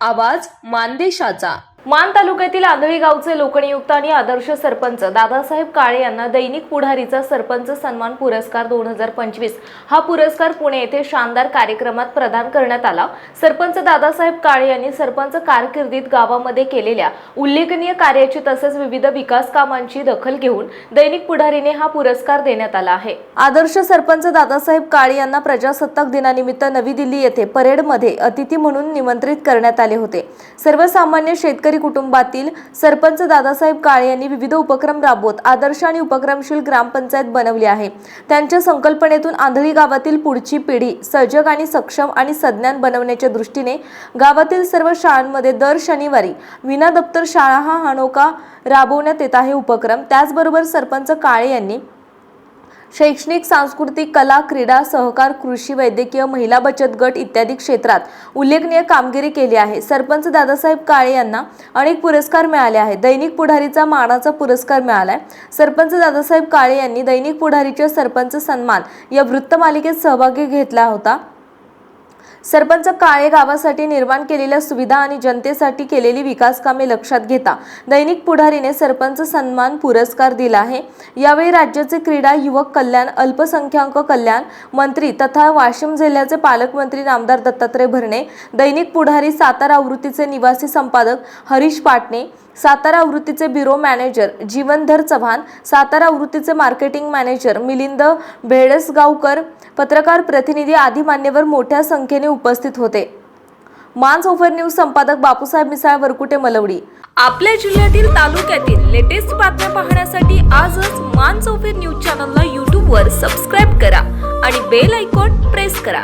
आवाज मानदेशाचा. मान तालुक्यातील आंधळी गावचे लोकनियुक्त आणि आदर्श सरपंच दादासाहेब काळे यांना दैनिक पुढारीचा सरपंच सन्मान पुरस्कार दोन हजार पंचवीस. हा पुरस्कार पुणे येथे शानदार कार्यक्रमात प्रदान करण्यात आला. सरपंच दादासाहेब काळे यांनी सरपंच कारकिर्दीत गावामध्ये केलेल्या उल्लेखनीय कार्याची तसेच विविध विकास कामांची दखल घेऊन दैनिक पुढारीने हा पुरस्कार देण्यात आला आहे. आदर्श सरपंच दादासाहेब काळे यांना प्रजासत्ताक दिनानिमित्त नवी दिल्ली येथे परेडमध्ये अतिथी म्हणून निमंत्रित करण्यात आले होते. सर्वसामान्य शेतकरी कुटुंबातील सरपंच दादासाहेब काळे यांनी विविध उपक्रम राबवत आदर्श आणि उपक्रमशील ग्रामपंचायत बनवली आहे. त्यांच्या संकल्पनेतून आंधळी गावातील पुढची पिढी सजग आणि सक्षम आणि सज्ञान बनवण्याच्या दृष्टीने गावातील सर्व शाळांमध्ये दर शनिवारी विना दप्तर शाळा हा अनोखा राबवण्यात येत आहे उपक्रम. त्याचबरोबर सरपंच काळे यांनी शैक्षणिक सांस्कृतिक कला क्रीडा सहकार कृषी वैद्यकीय महिला बचत गट इत्यादी क्षेत्रात उल्लेखनीय कामगिरी केली आहे. सरपंच दादासाहेब काळे यांना अनेक पुरस्कार मिळाले आहेत. दैनिक पुढारीचा मानाचा पुरस्कार मिळालाय. सरपंच दादासाहेब काळे यांनी दैनिक पुढारीच्या सरपंच सन्मान या वृत्तमालिकेत सहभागी घेतला होता. सरपंच काळे गावासाठी निर्माण केलेल्या सुविधा आणि जनतेसाठी केलेली विकास कामे लक्षात घेता दैनिक पुढारीने सरपंच सन्मान पुरस्कार दिला आहे. यावेळी राज्याचे क्रीडा युवक कल्याण अल्पसंख्याक कल्याण मंत्री तथा वाशिम जिल्ह्याचे पालकमंत्री नामदार दत्तात्रय भरणे दैनिक पुढारी सातारा आवृत्तीचे निवासी संपादक हरीश पाटणे सातारा आवृत्तीचे ब्युरो मॅनेजर जीवनधर चव्हाण सातारा आवृत्तीचे मार्केटिंग मॅनेजर मिलिंद भेडसगावकर पत्रकार प्रतिनिधी आदी मान्यवर मोठ्या संख्येने उपस्थित होते. मान्स ओव्हर न्यूज संपादक बापूसाहेब मिसाळ वरकुटे मलवडी. आपल्या जिल्ह्यातील तालुक्यातील लेटेस्ट बातम्या पाहण्यासाठी आजच मान्स ओव्हर न्यूज चॅनलला यूट्यूबवर सबस्क्राईब करा आणि बेल आयकॉन प्रेस करा.